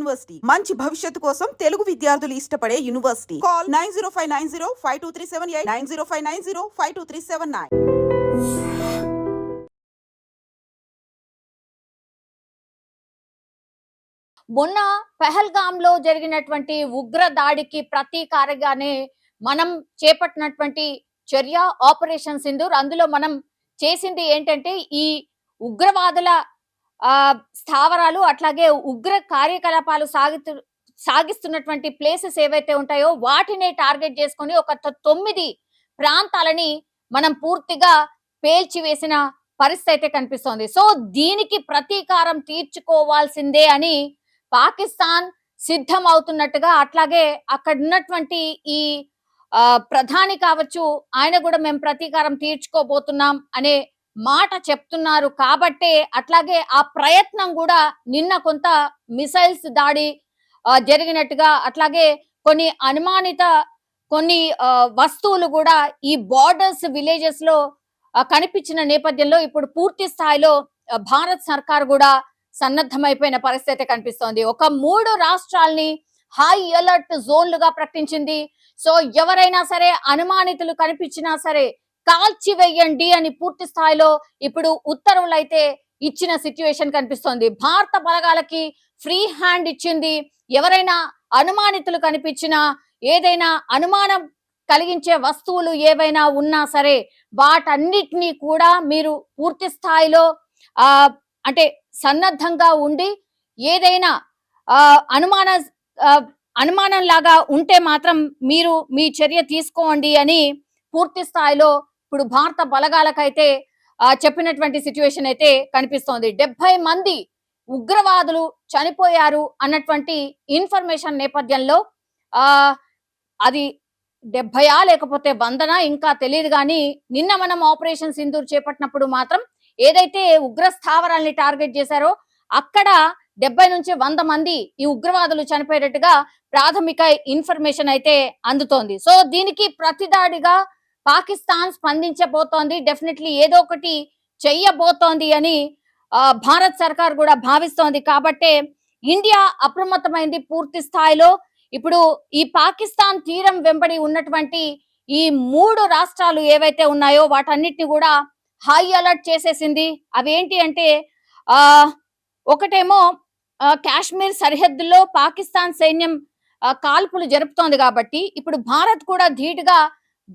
University. మంచి భవిష్యత్తు కోసం తెలుగు విద్యార్థులు ఇష్టపడే university. Call nine zero five nine zero five two three seven eight nine zero five nine zero five two three seven nine. మొన్న పెహల్గామ్లో జరిగినటువంటి ఉగ్ర దాడికి ప్రతీకారగానే మనం చేపట్టినటువంటి చర్య ఆపరేషన్ సింధూర్. అందులో మనం చేసింది ఏంటంటే ఈ ఉగ్రవాదుల ఆ స్థావరాలు అట్లాగే ఉగ్ర కార్యకలాపాలు సాగుతు సాగిస్తున్నటువంటి ప్లేసెస్ ఏవైతే ఉంటాయో వాటిని టార్గెట్ చేసుకొని ఒక తొమ్మిది ప్రాంతాలని మనం పూర్తిగా పేల్చివేసిన పరిస్థితి అయితే కనిపిస్తోంది. సో దీనికి ప్రతీకారం తీర్చుకోవాల్సిందే అని పాకిస్తాన్ సిద్ధం అవుతున్నట్టుగా అట్లాగే అక్కడ ఉన్నటువంటి ఈ ఆ, ప్రధాని కావచ్చు ఆయన కూడా మేము ప్రతీకారం తీర్చుకోబోతున్నాం అనే మాట చెప్తున్నారు కాబట్టే అట్లాగే ఆ ప్రయత్నం కూడా నిన్న కొంత మిసైల్స్ దాడి జరిగినట్టుగా అట్లాగే కొన్ని అనుమానిత కొన్ని వస్తువులు కూడా ఈ బార్డర్స్ విలేజెస్లో కనిపించిన నేపథ్యంలో ఇప్పుడు పూర్తి స్థాయిలో భారత్ సర్కార్ కూడా సన్నద్ధమైపోయిన పరిస్థితి కనిపిస్తోంది. ఒక మూడు రాష్ట్రాల్ని హై అలర్ట్ జోన్లుగా ప్రకటించింది. సో ఎవరైనా సరే అనుమానితులు కనిపించినా సరే కాల్చివేయండి అని పూర్తి స్థాయిలో ఇప్పుడు ఉత్తర్వులు అయితే ఇచ్చిన సిచ్యువేషన్ కనిపిస్తోంది. భారత బలగాలకి ఫ్రీ హ్యాండ్ ఇచ్చింది. ఎవరైనా అనుమానితులు కనిపించినా ఏదైనా అనుమానం కలిగించే వస్తువులు ఏవైనా ఉన్నా సరే వాటన్నిటినీ కూడా మీరు పూర్తి స్థాయిలో ఆ అంటే సన్నద్ధంగా ఉండి ఏదైనా ఆ అనుమాన అనుమానం లాగా ఉంటే మాత్రం మీరు మీ చర్య తీసుకోండి అని పూర్తి స్థాయిలో ఇప్పుడు భారత బలగాలకైతే చెప్పినటువంటి సిచ్యువేషన్ అయితే కనిపిస్తోంది. డెబ్బై మంది ఉగ్రవాదులు చనిపోయారు అన్నటువంటి ఇన్ఫర్మేషన్ నేపథ్యంలో ఆ అది డెబ్బయా లేకపోతే వందనా ఇంకా తెలియదు కానీ నిన్న మనం ఆపరేషన్ సింధూర్ చేపట్టినప్పుడు మాత్రం ఏదైతే ఉగ్ర స్థావరాల్ని టార్గెట్ చేశారో అక్కడ డెబ్బై నుంచి వంద మంది ఈ ఉగ్రవాదులు చనిపోయేటట్టుగా ప్రాథమిక ఇన్ఫర్మేషన్ అయితే అందుతోంది. సో దీనికి ప్రతిదాడిగా పాకిస్తాన్ స్పందించబోతోంది. డెఫినెట్లీ ఏదో ఒకటి చెయ్యబోతోంది అని భారత్ సర్కార్ కూడా భావిస్తోంది. కాబట్టే ఇండియా అప్రమత్తమైంది పూర్తి స్థాయిలో. ఇప్పుడు ఈ పాకిస్తాన్ తీరం వెంబడి ఉన్నటువంటి ఈ మూడు రాష్ట్రాలు ఏవైతే ఉన్నాయో వాటన్నిటిని కూడా హై అలర్ట్ చేసేసింది. అవేంటి అంటే ఆ ఒకటేమో కాశ్మీర్ సరిహద్దుల్లో పాకిస్తాన్ సైన్యం కాల్పులు జరుపుతోంది కాబట్టి ఇప్పుడు భారత్ కూడా ధీటుగా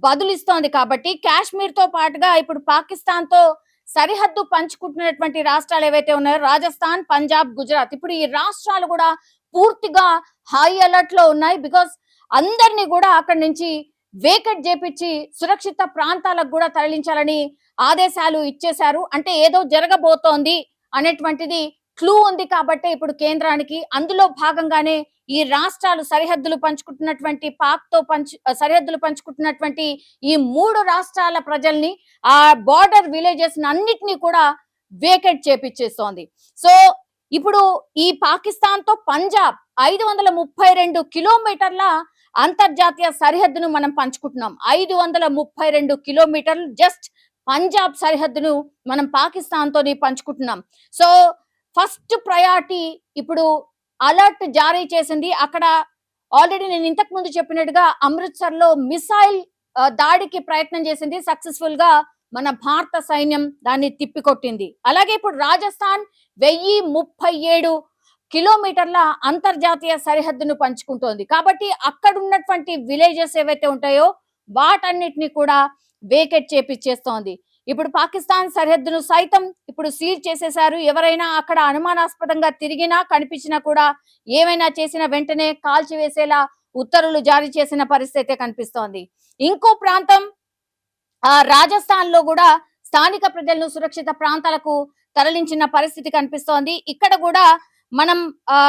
బదులిస్తోంది కాబట్టి కాశ్మీర్తో పాటుగా ఇప్పుడు పాకిస్తాన్తో సరిహద్దు పంచుకుంటున్నటువంటి రాష్ట్రాలు ఏవైతే ఉన్నాయో రాజస్థాన్ పంజాబ్ గుజరాత్ ఇప్పుడు ఈ రాష్ట్రాలు కూడా పూర్తిగా హై అలర్ట్లో ఉన్నాయి బికాస్ అందరినీ కూడా అక్కడి నుంచి వేకెట్ చేపించి సురక్షిత ప్రాంతాలకు కూడా తరలించాలని ఆదేశాలు ఇచ్చేశారు. అంటే ఏదో జరగబోతోంది అనేటువంటిది క్లూ ఉంది కాబట్టి ఇప్పుడు కేంద్రానికి అందులో భాగంగానే ఈ రాష్ట్రాలు సరిహద్దులు పంచుకుంటున్నటువంటి పాక్తో పంచు సరిహద్దులు పంచుకుంటున్నటువంటి ఈ మూడు రాష్ట్రాల ప్రజల్ని ఆ బార్డర్ విలేజెస్ అన్నిటినీ కూడా వేకెట్ చేపించేస్తోంది సో ఇప్పుడు ఈ పాకిస్తాన్తో పంజాబ్ ఐదు వందల ముప్పై రెండు కిలోమీటర్ల అంతర్జాతీయ సరిహద్దును మనం పంచుకుంటున్నాం. ఐదు వందల ముప్పై రెండు కిలోమీటర్లు జస్ట్ పంజాబ్ సరిహద్దును మనం పాకిస్తాన్ తోని పంచుకుంటున్నాం. సో ఫస్ట్ ప్రయారిటీ ఇప్పుడు అలర్ట్ జారీ చేసింది. అక్కడ ఆల్రెడీ నేను ఇంతకు ముందు చెప్పినట్టుగా అమృత్సర్లో మిసైల్ దాడికి ప్రయత్నం చేసింది. సక్సెస్ఫుల్గా మన భారత సైన్యం దాన్ని తిప్పికొట్టింది. అలాగే ఇప్పుడు రాజస్థాన్ వెయ్యి ముప్పై ఏడు కిలోమీటర్ల అంతర్జాతీయ సరిహద్దును పంచుకుంటోంది. కాబట్టి అక్కడ ఉన్నటువంటి విలేజెస్ ఏవైతే ఉంటాయో వాటన్నిటిని కూడా వేకెట్ చేపిచ్చేస్తోంది. ఇప్పుడు పాకిస్తాన్ సరిహద్దును సైతం ఇప్పుడు సీల్ చేసేశారు. ఎవరైనా అక్కడ అనుమానాస్పదంగా తిరిగినా కనిపించినా కూడా ఏమైనా చేసిన వెంటనే కాల్చివేసేలా ఉత్తర్వులు జారీ చేసిన పరిస్థితి కనిపిస్తోంది. ఇంకో ప్రాంతం ఆ రాజస్థాన్లో కూడా స్థానిక ప్రజలను సురక్షిత ప్రాంతాలకు తరలించిన పరిస్థితి కనిపిస్తోంది. ఇక్కడ కూడా మనం ఆ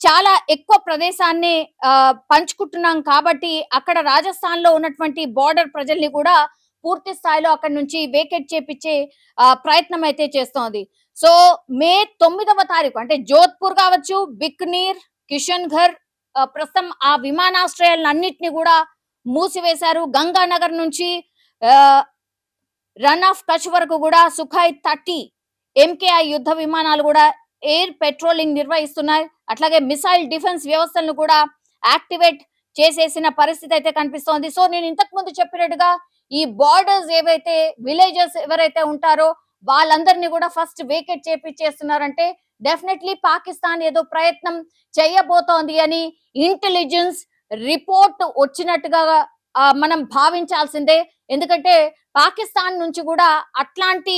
చాలా ఎక్కువ ప్రదేశాన్ని ఆ పంచుకుంటున్నాం కాబట్టి అక్కడ రాజస్థాన్లో ఉన్నటువంటి బార్డర్ ప్రజల్ని కూడా పూర్తి స్థాయిలో అక్కడి నుంచి వేకెట్ చేపించే ప్రయత్నం అయితే చేస్తోంది. సో మే తొమ్మిదవ తారీఖు అంటే జోధ్పూర్ కావచ్చు బిక్నీర్ కిషన్ ఘర్ ప్రస్తుతం ఆ విమానాశ్రయాలన్నింటినీ కూడా మూసివేశారు. గంగానగర్ నుంచి రన్ ఆఫ్ కచ్ వరకు కూడా సుఖాయ్ థర్టీ ఎంకేఐ యుద్ధ విమానాలు కూడా ఎయిర్ పెట్రోలింగ్ నిర్వహిస్తున్నాయి. అట్లాగే మిసైల్ డిఫెన్స్ వ్యవస్థలను కూడా యాక్టివేట్ చేసేసిన పరిస్థితి అయితే కనిపిస్తోంది. సో నేను ఇంతకు ముందు చెప్పినట్టుగా ఈ బార్డర్స్ ఏవైతే విలేజెస్ ఎవరైతే ఉంటారో వాళ్ళందరినీ కూడా ఫస్ట్ వేకెట్ చేపించేస్తున్నారంటే డెఫినెట్లీ పాకిస్తాన్ ఏదో ప్రయత్నం చేయబోతోంది అని ఇంటెలిజెన్స్ రిపోర్ట్ వచ్చినట్టుగా మనం భావించాల్సిందే. ఎందుకంటే పాకిస్తాన్ నుంచి కూడా అట్లాంటి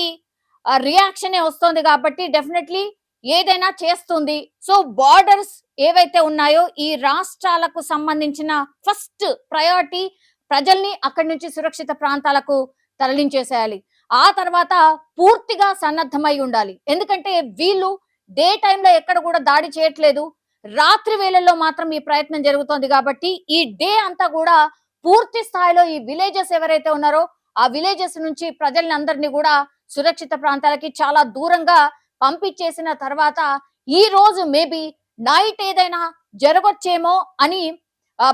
రియాక్షన్ వస్తుంది కాబట్టి డెఫినెట్లీ ఏదైనా చేస్తుంది. సో బార్డర్స్ ఏవైతే ఉన్నాయో ఈ రాష్ట్రాలకు సంబంధించిన ఫస్ట్ ప్రయారిటీ ప్రజల్ని అక్కడి నుంచి సురక్షిత ప్రాంతాలకు తరలించేసేయాలి. ఆ తర్వాత పూర్తిగా సన్నద్ధమై ఉండాలి. ఎందుకంటే వీళ్ళు డే టైంలో ఎక్కడ కూడా దాడి చేయట్లేదు. రాత్రి వేళల్లో మాత్రం ఈ ప్రయత్నం జరుగుతోంది కాబట్టి ఈ డే అంతా కూడా పూర్తి స్థాయిలో ఈ విలేజెస్ ఎవరైతే ఉన్నారో ఆ విలేజెస్ నుంచి ప్రజల్ని అందరినీ కూడా సురక్షిత ప్రాంతాలకి చాలా దూరంగా పంపించేసిన తర్వాత ఈ రోజు మేబీ నైట్ ఏదైనా జరగొచ్చేమో అని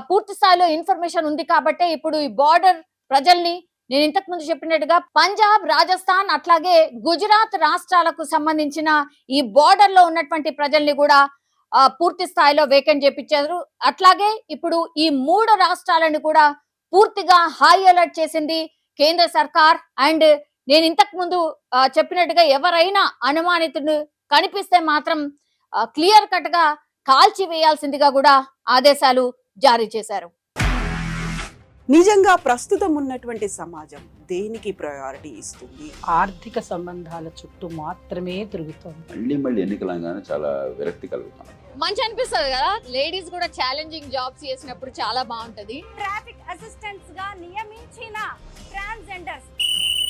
పూర్తి స్థాయిలో ఇన్ఫర్మేషన్ ఉంది కాబట్టే ఇప్పుడు ఈ బార్డర్ ప్రజల్ని నేను ఇంతకు ముందు చెప్పినట్టుగా పంజాబ్ రాజస్థాన్ అట్లాగే గుజరాత్ రాష్ట్రాలకు సంబంధించిన ఈ బార్డర్లో ఉన్నటువంటి ప్రజల్ని కూడా పూర్తి స్థాయిలో వేకెంట్ చేపించారు. అట్లాగే ఇప్పుడు ఈ మూడు రాష్ట్రాలను కూడా పూర్తిగా హై అలర్ట్ చేసింది కేంద్ర సర్కార్ అండ్ నేను ఇంతకు ముందు చెప్పినట్టుగా ఎవరైనా అనుమానితుడు కనిపిస్తే మాత్రం క్లియర్ కట్గా కాల్చి వేయాల్సిందిగా కూడా ఆదేశాలు జారీ చేశారు. నిజంగా ప్రస్తుతం ఉన్నటువంటి సమాజం దేనికి ప్రయారిటీ ఇస్తుంది? ఆర్థిక సంబంధాల చుట్టూ మాత్రమే తిరుగుతోంది. మళ్ళీ మళ్ళీ ఎన్నికలంగానే చాలా విరక్తి కలుగుతాం మంచి అనిపిస్తుంది కదా? లేడీస్ కూడా ఛాలెంజింగ్ జాబ్స్ చేసినప్పుడు చాలా బాగుంటది. ట్రాఫిక్ అసిస్టెంట్స్గా నియమించిన ట్రాన్స్జెండర్స్